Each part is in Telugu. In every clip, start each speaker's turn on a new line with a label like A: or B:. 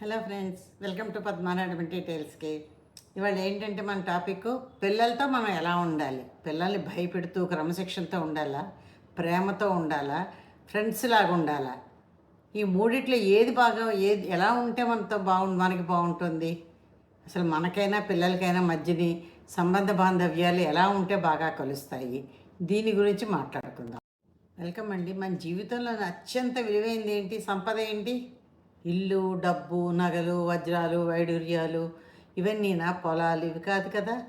A: Hello friends welcome to Padmanaidu డీటెయిల్స్కి ఇవాళ ఏంటంటే మన టాపిక్ పిల్లలతో మనం ఎలా ఉండాలి? పిల్లల్ని భయపెడుతూ క్రమశిక్షణతో ఉండాలా? ప్రేమతో ఉండాలా? ఫ్రెండ్స్ లాగా ఉండాలా? ఈ మూడిట్లో ఏది బాగా ఏది ఎలా ఉంటే మనతో బాగు మనకి బాగుంటుంది? అసలు మనకైనా పిల్లలకైనా మధ్యని సంబంధ బాంధవ్యాలు ఎలా ఉంటే బాగా కలుస్తాయి? దీని గురించి మాట్లాడుకుందాం. వెల్కమ్ అండి. మన జీవితంలో అత్యంత విలువైంది ఏంటి? సంపద ఏంటి? ఇల్లు డబ్బు నగలు వజ్రాలు వైడూర్యాలు ఇవన్నీ నా పొలాలు ఇవి కాదు కదా.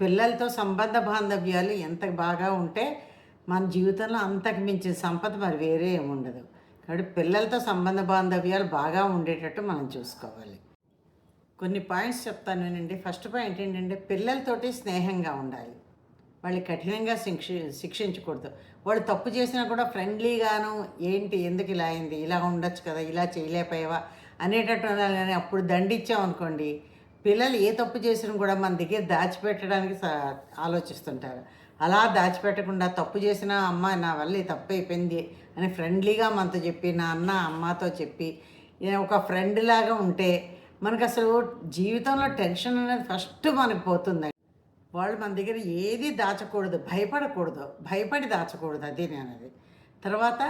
A: పిల్లలతో సంబంధ బాంధవ్యాలు ఎంత బాగా ఉంటే మన జీవితంలో అంతకు మించిన సంపద మరి వేరే ఏముండదు కాబట్టి పిల్లలతో సంబంధ బాంధవ్యాలు బాగా ఉండేటట్టు మనం చూసుకోవాలి. కొన్ని పాయింట్స్ చెప్తాను వినండి. ఫస్ట్ పాయింట్ ఏంటంటే పిల్లలతోటి స్నేహంగా ఉండాలి. వాళ్ళు కఠినంగా శిక్ష శిక్షించకూడదు. వాళ్ళు తప్పు చేసినా కూడా ఫ్రెండ్లీగాను ఏంటి ఎందుకు ఇలా అయింది? ఇలా ఉండొచ్చు కదా ఇలా చేయలేకపోయావా? అనేటట్టు ఉండాలి కానీ అప్పుడు దండించాం అనుకోండి పిల్లలు ఏ తప్పు చేసినా కూడా మన దగ్గర దాచిపెట్టడానికి స- ఆలోచిస్తుంటారు. అలా దాచిపెట్టకుండా తప్పు చేసినా అమ్మ నా వల్ల ఈ తప్పు అయిపోయింది అని ఫ్రెండ్లీగా మనతో చెప్పి నా అన్న అమ్మతో చెప్పి ఒక ఫ్రెండ్ లాగా ఉంటే మనకు అసలు జీవితంలో టెన్షన్ అనేది ఫస్ట్ మనకు పోతుందండి. వాళ్ళు మన దగ్గర ఏది దాచకూడదు భయపడకూడదు. భయపడి దాచకూడదు అది నేను అది తర్వాత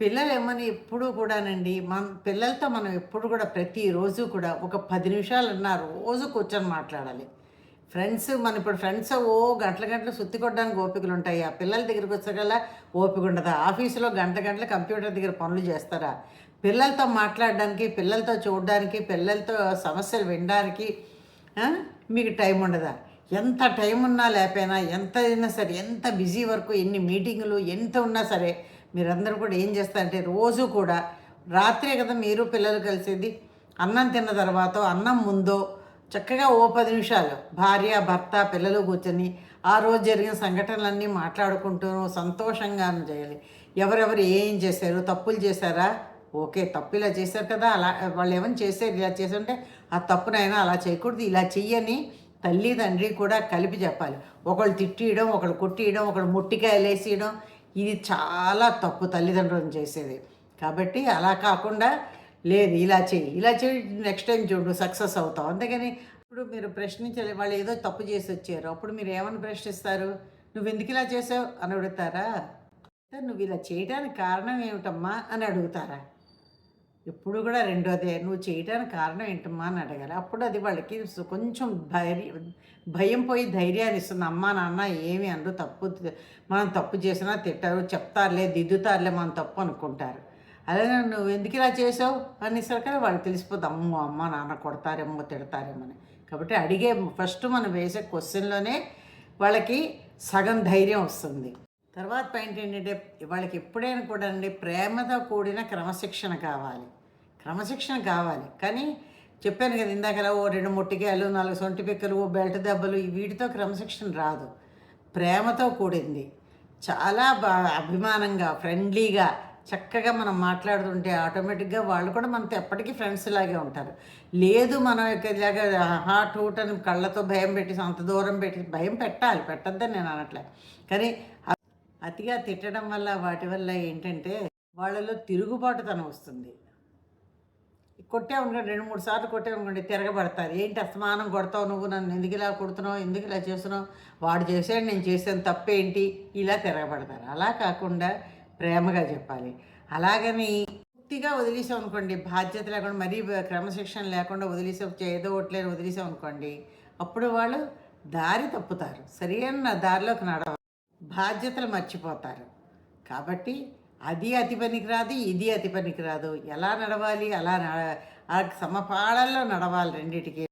A: పిల్లలు ఏమని ఎప్పుడు కూడానండి మన పిల్లలతో మనం ఎప్పుడు కూడా ప్రతిరోజు కూడా ఒక పది నిమిషాలన్నా రోజు కూర్చొని మాట్లాడాలి. ఫ్రెండ్స్ మన ఇప్పుడు ఫ్రెండ్స్ ఓ గంటల గంటలు సుత్తి కొట్టడానికి ఓపికలు ఉంటాయి ఆ పిల్లల దగ్గరికి వచ్చేకల్లా ఓపిక ఉండదా? ఆఫీసులో గంట గంటల కంప్యూటర్ దగ్గర పనులు చేస్తారా? పిల్లలతో మాట్లాడడానికి పిల్లలతో చూడడానికి పిల్లలతో సమస్యలు వినడానికి మీకు టైం ఉండదా? ఎంత టైం ఉన్నా లేకపోయినా ఎంత అయినా సరే ఎంత బిజీ వర్క్ ఎన్ని మీటింగులు ఎంత ఉన్నా సరే మీరందరూ కూడా ఏం చేస్తారంటే రోజు కూడా రాత్రే కదా మీరు పిల్లలు కలిసేది అన్నం తిన్న తర్వాత అన్నం ముందో చక్కగా ఓ పది నిమిషాలు భార్య భర్త పిల్లలు కూర్చొని ఆ రోజు జరిగిన సంఘటనలన్నీ మాట్లాడుకుంటూ సంతోషంగా చేయాలి ఎవరెవరు ఏం చేశారు తప్పులు చేశారా? ఓకే తప్పు ఇలా చేశారు కదా అలా వాళ్ళు ఏమైనా చేశారు ఇలా చేస్తుంటే ఆ తప్పునైనా అలా చేయకూడదు ఇలా చెయ్యని తల్లి తండ్రి కూడా కలిపి చెప్పాలి. ఒకళ్ళు తిట్టియడం ఒకళ్ళు కొట్టియడం ఒకళ్ళు ముట్టికాయలు వేసేయడం ఇది చాలా తప్పు తల్లిదండ్రులను చేసేది. కాబట్టి అలా కాకుండా లేదు ఇలా చెయ్యి ఇలా చేయి నెక్స్ట్ టైం చూడు సక్సెస్ అవుతావు. అందుకని ఇప్పుడు మీరు ప్రశ్నించాలి వాళ్ళు ఏదో తప్పు చేసి వచ్చారు. అప్పుడు మీరు ఏమని ప్రశ్నిస్తారు? నువ్వు ఎందుకు ఇలా చేసావు? అని అడుగుతారా? నువ్వు ఇలా చేయడానికి కారణం ఏమిటమ్మా? అని అడుగుతారా? ఎప్పుడు కూడా రెండోదే నువ్వు చేయడానికి కారణం ఏంటమ్మా? అని అడగాలి. అప్పుడు అది వాళ్ళకి కొంచెం ధైర్యం భయం పోయి ధైర్యాన్ని ఇస్తుంది. అమ్మా నాన్న ఏమి అనరు తప్పు మనం తప్పు చేసినా తిట్టారు చెప్తారులే దిద్దుతారులే మనం తప్పు అనుకుంటారు. అదే నువ్వు ఎందుకు ఇలా చేసావు? అనేసరికి వాళ్ళకి తెలిసిపోతుంది అమ్మో అమ్మ నాన్న కొడతారేమో తిడతారేమో అని. కాబట్టి అడిగే ఫస్ట్ మనం వేసే క్వశ్చన్లోనే వాళ్ళకి సగం ధైర్యం వస్తుంది. తర్వాత పాయింట్ ఏంటంటే వాళ్ళకి ఎప్పుడైనా కూడా అండి ప్రేమతో కూడిన క్రమశిక్షణ కావాలి. క్రమశిక్షణ కావాలి. కానీ చెప్పాను కదా ఇందాక ఓ రెండు ముట్టికాయలు నాలుగు సొంటి పిక్కలు ఓ బెల్ట్ దెబ్బలు వీటితో క్రమశిక్షణ రాదు. ప్రేమతో కూడింది. చాలా బా అభిమానంగా ఫ్రెండ్లీగా చక్కగా మనం మాట్లాడుతుంటే ఆటోమేటిక్గా వాళ్ళు కూడా మనతో ఎప్పటికీ ఫ్రెండ్స్ లాగే ఉంటారు. లేదు మనం ఇక హాట్ హూట్ అని కళ్ళతో భయం పెట్టి అంత దూరం పెట్టి భయం పెట్టాలి. పెట్టద్దని నేను అనట్లే. కానీ అతిగా తిట్టడం వల్ల వాటి వల్ల ఏంటంటే వాళ్ళలో తిరుగుబాటుతనం వస్తుంది. కొట్టామనుకోండి రెండు మూడు సార్లు కొట్టామనుకోండి తిరగబడతారు. ఏంటి అస్తమానం కొడతావు నువ్వు? నన్ను ఎందుకు ఇలా కొడుతున్నావు? ఎందుకు ఇలా చేస్తున్నావు? వాడు చేశాడు నేను చేశాను తప్పేంటి? ఇలా తిరగబడతారు. అలా కాకుండా ప్రేమగా చెప్పాలి. అలాగని పూర్తిగా వదిలేసాం అనుకోండి బాధ్యత లేకుండా మరీ క్రమశిక్షణ లేకుండా వదిలేసాం ఏదో ఒకట్లేని వదిలేసాం అనుకోండి అప్పుడు వాళ్ళు దారి తప్పుతారు. సరైన దారిలోకి నడవ బాధ్యతలు మర్చిపోతారు. కాబట్టి అది అతి పనికిరాదు ఇది అతి పనికిరాదు. ఎలా నడవాలి అలా నడ- ఆ సమపాళల్లో నడవాలి రెండిటికి.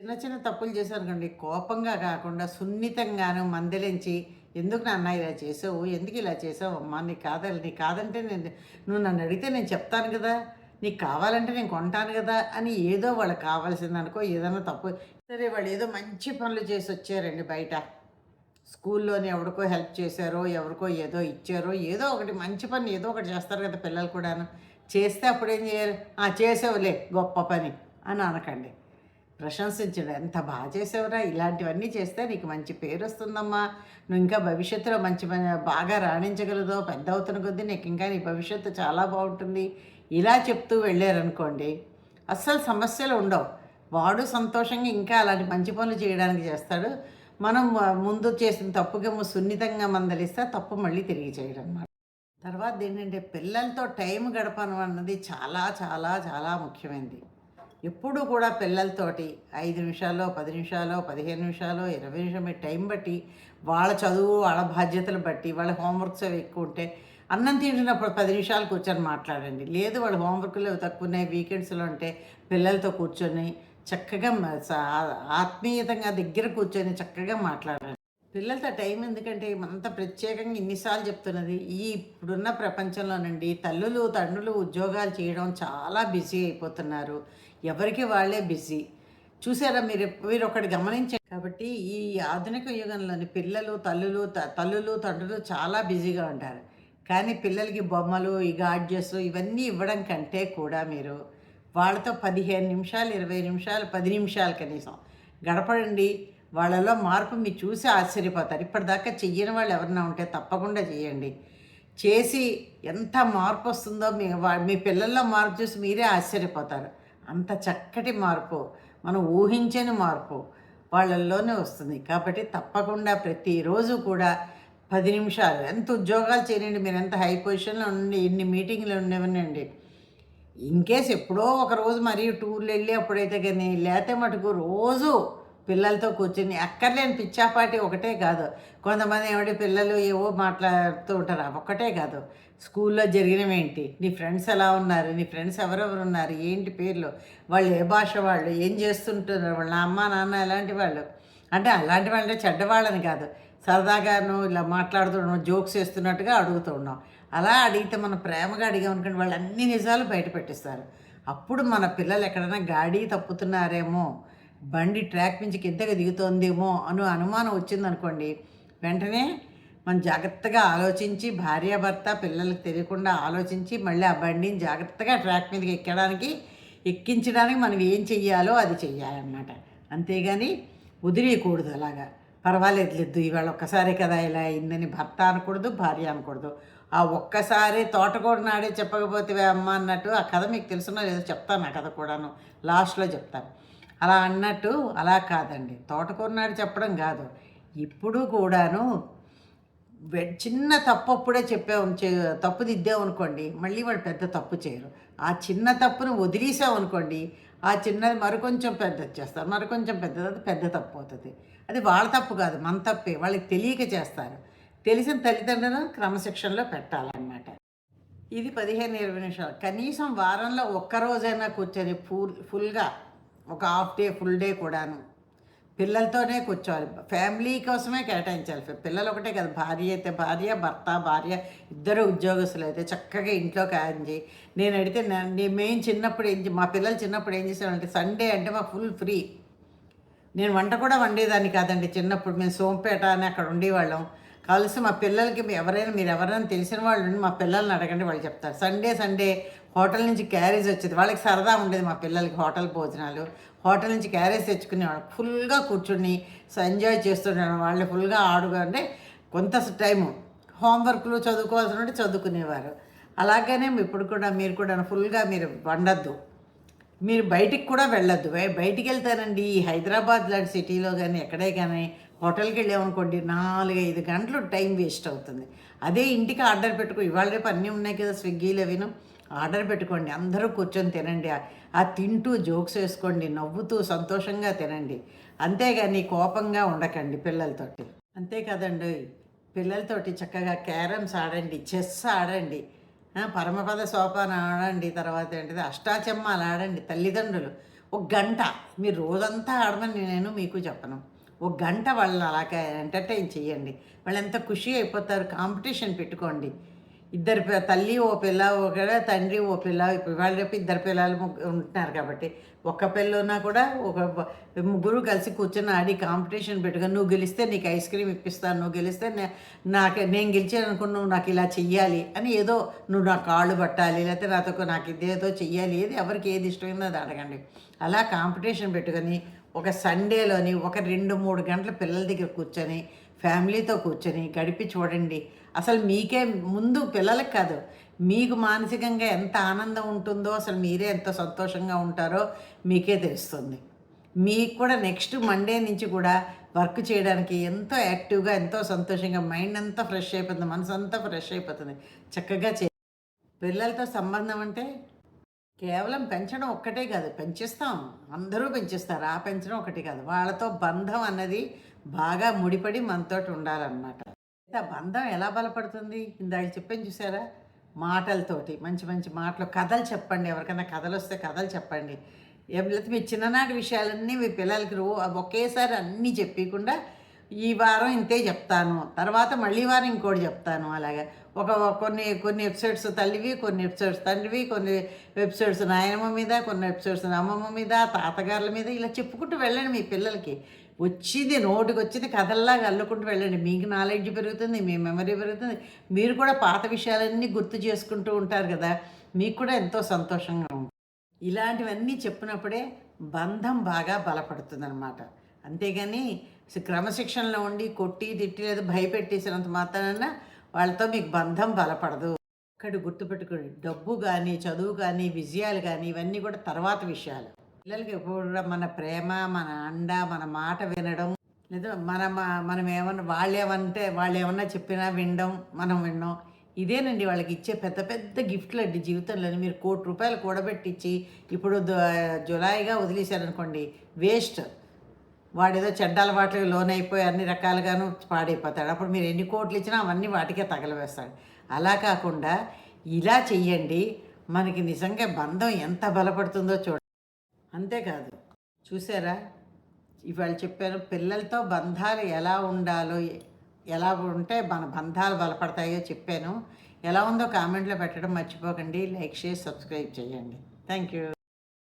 A: చిన్న చిన్న తప్పులు చేశారనుకోండి కోపంగా కాకుండా సున్నితంగాను మందలించి ఎందుకు నాన్న ఇలా చేసావు? ఎందుకు ఇలా చేసావు? అమ్మా నీకు కాదని నీకు కాదంటే నేను నువ్వు నన్ను అడిగితే నేను చెప్తాను కదా. నీకు కావాలంటే నేను కొంటాను కదా అని ఏదో వాళ్ళకి కావాల్సింది అనుకో ఏదైనా తప్పు. సరే వాళ్ళు ఏదో మంచి పనులు చేసి వచ్చారండి బయట. స్కూల్లోని ఎవరికో హెల్ప్ చేశారో ఎవరికో ఏదో ఇచ్చారో ఏదో ఒకటి మంచి పని ఏదో ఒకటి చేస్తారు కదా పిల్లలు కూడాను. చేస్తే అప్పుడు ఏం చేయాలి? "ఆ, చేసావులే గొప్ప పని అని అనకండి. ప్రశంసించండి ఎంత బాగా చేసావురా ఇలాంటివన్నీ చేస్తే నీకు మంచి పేరు వస్తుందమ్మా. నువ్వు ఇంకా భవిష్యత్తులో మంచి పని బాగా రాణించగలదో పెద్ద అవుతున్న కొద్దీ నీకు ఇంకా నీ భవిష్యత్తు చాలా బాగుంటుంది ఇలా చెప్తూ వెళ్ళారనుకోండి అస్సలు సమస్యలు ఉండవు. వాడు సంతోషంగా ఇంకా అలాంటి మంచి పనులు చేయడానికి చేస్తాడు. మనం ముందు చేసిన తప్పుకేమో సున్నితంగా మందలిస్తే తప్పు మళ్ళీ తిరిగి చేయడం అన్నమాట తర్వాత ఏంటంటే పిల్లలతో టైం గడపడం అన్నది చాలా చాలా చాలా ముఖ్యమైనది ఎప్పుడు కూడా పిల్లలతోటి ఐదు నిమిషాలు పది నిమిషాలు పదిహేను నిమిషాలు ఇరవై నిమిషాలు టైం బట్టి వాళ్ళ చదువు వాళ్ళ బాధ్యతలు బట్టి వాళ్ళ హోంవర్క్స్ అవి ఎక్కువ ఉంటే అన్నం తింటున్నప్పుడు పది నిమిషాలు కూర్చొని మాట్లాడండి. లేదు వాళ్ళ హోంవర్క్లు తక్కువ ఉన్నాయి వీకెండ్స్లో ఉంటే పిల్లలతో కూర్చొని చక్కగా సా- ఆత్మీయతంగా దగ్గర కూర్చొని చక్కగా మాట్లాడండి పిల్లలతో టైం ఎందుకంటే అంత ప్రత్యేకంగా ఇన్నిసార్లు చెప్తున్నది. ఈ ఇప్పుడున్న ప్రపంచంలోనండి తల్లులు తండ్రులు ఉద్యోగాలు చేయడం చాలా బిజీ అయిపోతున్నారు. ఎవరికి వాళ్ళే బిజీ. చూసారా మీరు మీరు ఒకటి గమనించారు కాబట్టి ఈ ఆధునిక యుగంలోని పిల్లలు తల్లులు త- తల్లులు తండ్రులు చాలా బిజీగా ఉంటారు. కానీ పిల్లలకి బొమ్మలు ఈ గాడ్జెస్ ఇవన్నీ ఇవ్వడం కంటే కూడా మీరు వాళ్ళతో పదిహేను నిమిషాలు ఇరవై నిమిషాలు పది నిమిషాలు కనీసం. గడపడండి. వాళ్ళలో మార్పు మీరు చూసి ఆశ్చర్యపోతారు. ఇప్పటిదాకా చెయ్యని వాళ్ళు ఎవరైనా ఉంటే తప్పకుండా చేయండి చేసి ఎంత మార్పు వస్తుందో మీ వా- మీ పిల్లల్లో మార్పు చూసి మీరే ఆశ్చర్యపోతారు. అంత చక్కటి మార్పు. మనం ఊహించని మార్పు వాళ్ళల్లోనే వస్తుంది. కాబట్టి తప్పకుండా ప్రతిరోజు కూడా పది నిమిషాలు. ఎంత ఉద్యోగాలు చేయండి మీరు ఎంత హై పొజిషన్లో ఉండి ఎన్ని మీటింగ్లు ఉండేవనండి ఇన్ కేస్ ఎప్పుడో ఒకరోజు మరీ టూర్లు వెళ్ళి అప్పుడైతే కానీ లేతే మటుకు రోజు పిల్లలతో కూర్చుని అక్కర్లేని పిచ్చాపాటి ఒకటే కాదు. కొంతమంది ఏమిటి పిల్లలు ఏవో మాట్లాడుతూ ఉంటారు ఒక్కటే కాదు. స్కూల్లో జరిగినవేంటి నీ ఫ్రెండ్స్ ఎలా ఉన్నారు? నీ ఫ్రెండ్స్ ఎవరెవరు ఉన్నారు? ఏంటి పేర్లు? వాళ్ళు ఏ భాష వాళ్ళు? ఏం చేస్తుంటున్నారు? వాళ్ళ అమ్మ నాన్న ఎలాంటి వాళ్ళు? అంటే అలాంటి వాళ్ళంటే చెడ్డవాళ్ళని కాదు. సరదాగాను ఇలా మాట్లాడుతున్నాం జోక్స్ వేస్తున్నట్టుగా అడుగుతూ ఉన్నాం. అలా అడిగితే మనం ప్రేమగా అడిగామనుకోండి వాళ్ళు అన్ని నిజాలు బయట పెట్టిస్తారు. అప్పుడు మన పిల్లలు ఎక్కడైనా గాడి తప్పుతున్నారేమో బండి ట్రాక్ నుంచి కిందకి దిగుతోందేమో అను అనుమానం వచ్చిందనుకోండి వెంటనే మనం జాగ్రత్తగా ఆలోచించి భార్యాభర్త పిల్లలకు తెలియకుండా ఆలోచించి మళ్ళీ ఆ బండిని జాగ్రత్తగా ట్రాక్ మీదకి ఎక్కడానికి ఎక్కించడానికి మనం ఏం చెయ్యాలో అది చెయ్యాలన్నమాట. అంతేగాని వదిలేయకూడదు అలాగా. పర్వాలేదు లేదు ఇవాళ ఒక్కసారి కదా ఇలా అయిందని భర్త అనకూడదు భార్య అనకూడదు. ఆ ఒక్కసారి తోటకూడ నాడే చెప్పకపోతే అమ్మ అన్నట్టు ఆ కథ మీకు తెలుసున్నా లేదో చెప్తాను ఆ కథ కూడాను. లాస్ట్లో చెప్తాను. అలా అన్నట్టు అలా కాదండి. తోటకూర నాడు చెప్పడం కాదు. ఇప్పుడు కూడాను చిన్న తప్పు అప్పుడే చెప్పావు చే- తప్పు దిద్దామనుకోండి మళ్ళీ వాడు పెద్ద తప్పు చేయరు. ఆ చిన్న తప్పును వదిలేసావు అనుకోండి ఆ చిన్నది మరికొంచెం పెద్దది చేస్తారు మరికొంచెం పెద్దది అది పెద్ద తప్పు అవుతుంది. అది వాళ్ళ తప్పు కాదు మన తప్పే. వాళ్ళకి తెలియక చేస్తారు. తెలిసిన తల్లిదండ్రులను క్రమశిక్షణలో పెట్టాలన్నమాట. ఇది పదిహేను ఇరవై నిమిషాలు. కనీసం వారంలో ఒక్క రోజైనా కూర్చొని ఫుల్ ఫుల్గా ఒక హాఫ్ డే ఫుల్ డే కూడాను పిల్లలతోనే కూర్చోవాలి. ఫ్యామిలీ కోసమే కేటాయించాలి. పిల్లలు ఒకటే కదా. భార్య అయితే భార్య భర్త భార్య ఇద్దరు ఉద్యోగస్తులు అయితే చక్కగా ఇంట్లో కాయించి నేను అడిగితే నే- మేము చిన్నప్పుడు ఏం మా పిల్లలు చిన్నప్పుడు ఏం చేసేవాళ్ళంటే సండే అంటే మా ఫుల్ ఫ్రీ. నేను వంట కూడా వండేదాన్ని కాదండి. చిన్నప్పుడు మేము సోంపేట అని అక్కడ ఉండేవాళ్ళం. కలిసి మా పిల్లలకి ఎవరైనా మీరు ఎవరైనా తెలిసిన వాళ్ళు మా పిల్లల్ని అడగండి వాళ్ళు చెప్తారు. సండే సండే హోటల్ నుంచి క్యారేజ్ వచ్చేది. వాళ్ళకి సరదా ఉండేది మా పిల్లలకి హోటల్ భోజనాలు. హోటల్ నుంచి క్యారేజ్ తెచ్చుకునేవాళ్ళు ఫుల్గా కూర్చుని ఎంజాయ్ చేస్తుండేవాడు వాళ్ళు ఫుల్గా ఆడుగా అంటే కొంత టైము హోంవర్క్లు చదువుకోవాల్సిన ఉంటే చదువుకునేవారు. అలాగనే ఇప్పుడు కూడా మీరు కూడా ఫుల్గా మీరు వండద్దు. మీరు బయటికి కూడా వెళ్ళొద్దు. బయటికి వెళ్తానండి. ఈ హైదరాబాద్ లాంటి సిటీలో కానీ ఎక్కడే కానీ హోటల్కి వెళ్ళామనుకోండి నాలుగైదు గంటలు టైం వేస్ట్ అవుతుంది. అదే ఇంటికి ఆర్డర్ పెట్టుకో ఇవాళ రేపు అన్నీ ఉన్నాయి కదా స్విగ్గీలో విను ఆర్డర్ పెట్టుకోండి అందరూ కూర్చొని తినండి. ఆ- తింటూ జోక్స్ వేసుకోండి నవ్వుతూ సంతోషంగా తినండి. అంతేగాని కోపంగా ఉండకండి పిల్లలతోటి. అంతే కదండి పిల్లలతోటి చక్కగా క్యారమ్స్ ఆడండి చెస్ ఆడండి. పరమపద సోపాన ఆడండి తర్వాత ఏంటిది అష్టాచెమ్మాలు ఆడండి తల్లిదండ్రులు. ఒక గంట మీరు రోజంతా ఆడమని నేను మీకు చెప్పను. ఒక గంట వాళ్ళని అలాగే ఎంటర్టైన్ చేయండి వాళ్ళు ఎంత ఖుషి అయిపోతారు కాంపిటీషన్ పెట్టుకోండి. ఇద్దరు తల్లి ఓ పిల్ల ఒక తండ్రి ఓ పిల్ల వాళ్ళు రేపు ఇద్దరు పిల్లలు ఉంటున్నారు కాబట్టి ఒక్క పిల్లన్నా కూడా ఒక ముగ్గురు కలిసి కూర్చొని ఆడి కాంపిటీషన్ పెట్టుకొని నువ్వు గెలిస్తే నీకు ఐస్ క్రీమ్ ఇప్పిస్తాను నువ్వు గెలిస్తే నాకు నేను గెలిచాను అనుకుని నువ్వు నాకు ఇలా చెయ్యాలి అని ఏదో నువ్వు నా కాళ్ళు పట్టాలి లేకపోతే నాతో నాకు ఇదేదో చెయ్యాలి ఏది ఎవరికి ఏది ఇష్టమైందో అది అడగండి. అలా కాంపిటీషన్ పెట్టుకొని ఒక సండేలోని ఒక రెండు మూడు గంటల పిల్లల దగ్గర కూర్చొని ఫ్యామిలీతో కూర్చొని గడిపి చూడండి. అసలు మీకే ముందు పిల్లలకు కాదు మీకు మానసికంగా ఎంత ఆనందం ఉంటుందో అసలు మీరే ఎంత సంతోషంగా ఉంటారో మీకే తెలుస్తుంది. మీకు కూడా నెక్స్ట్ మండే నుంచి కూడా వర్క్ చేయడానికి ఎంతో యాక్టివ్గా ఎంతో సంతోషంగా మైండ్ అంతా ఫ్రెష్ అయిపోతుంది మనసు అంతా ఫ్రెష్ అయిపోతుంది. చక్కగా చే పిల్లలతో సంబంధం అంటే కేవలం పెంచడం ఒక్కటే కాదు పెంచిస్తాం. అందరూ పెంచిస్తారు. ఆ పెంచడం ఒకటి కాదు. వాళ్ళతో బంధం అన్నది బాగా ముడిపడి మనతోటి ఉండాలన్నమాట. ఆ బంధం ఎలా బలపడుతుంది? ఇందాక చెప్పాను చూసారా? మాటలతోటి మంచి మంచి మాటలు కథలు చెప్పండి. ఎవరికైనా కథలు వస్తే కథలు చెప్పండి. ఏం లేకపోతే మీ చిన్ననాటి విషయాలన్నీ మీ పిల్లలకి రో ఒకేసారి అన్నీ చెప్పకుండా ఈ వారం ఇంతే చెప్తాను. తర్వాత మళ్ళీ వారం ఇంకోటి చెప్తాను. అలాగా. ఒక కొన్ని కొన్ని వెబ్సైట్స్ తల్లివి కొన్ని వెబ్సైట్స్ తండ్రివి కొన్ని వెబ్సైట్స్ నాయనమ్మ మీద కొన్ని వెబ్సైట్స్ అమ్మమ్మ మీద తాతగారుల మీద ఇలా చెప్పుకుంటూ వెళ్ళండి మీ పిల్లలకి. వచ్చింది నోటికి వచ్చింది కథల్లాగా అల్లుకుంటూ వెళ్ళండి. మీకు నాలెడ్జ్ పెరుగుతుంది మీ మెమరీ పెరుగుతుంది. మీరు కూడా పాత విషయాలన్నీ గుర్తు చేసుకుంటూ ఉంటారు కదా మీకు కూడా ఎంతో సంతోషంగా ఉంటుంది. ఇలాంటివన్నీ చెప్పినప్పుడే బంధం బాగా బలపడుతుంది అనమాట అంతేగాని క్రమశిక్షణలో ఉండి కొట్టి తిట్టి లేదా భయపెట్టేసినంత మాత్రాన వాళ్ళతో మీకు బంధం బలపడదు. ఇక్కడ గుర్తుపెట్టుకోండి డబ్బు కానీ చదువు కానీ విజయాలు కానీ ఇవన్నీ కూడా తర్వాత విషయాలు. పిల్లలకి ఎప్పుడు కూడా మన ప్రేమ మన అండ మన మాట వినడం లేదా మన మనం ఏమన్నా వాళ్ళు ఏమంటే వాళ్ళు ఏమన్నా చెప్పినా వినడం మనం వినడం ఇదేనండి వాళ్ళకి ఇచ్చే పెద్ద పెద్ద గిఫ్ట్లు అండి జీవితంలో మీరు కోటి రూపాయలు కూడబెట్టించి ఇప్పుడు జులాయిగా వదిలేశారనుకోండి వేస్ట్. వాడేదో చెడ్డ అలవాట్లకు లోనైపోయి అన్ని రకాలుగాను పాడైపోతాడు. అప్పుడు మీరు ఎన్ని కోట్లు ఇచ్చినా అవన్నీ వాటికే తగలవేస్తాడు. అలా కాకుండా ఇలా చెయ్యండి. మనకి నిజంగా బంధం ఎంత బలపడుతుందో చూడండి అంతేకాదు. చూసారా? ఇవాళ చెప్పాను పిల్లలతో బంధాలు ఎలా ఉండాలో ఎలా ఉంటే మన బంధాలు బలపడతాయో చెప్పాను. ఎలా ఉందో కామెంట్లో పెట్టడం మర్చిపోకండి. లైక్ చేసి సబ్స్క్రైబ్ చేయండి. Thank you.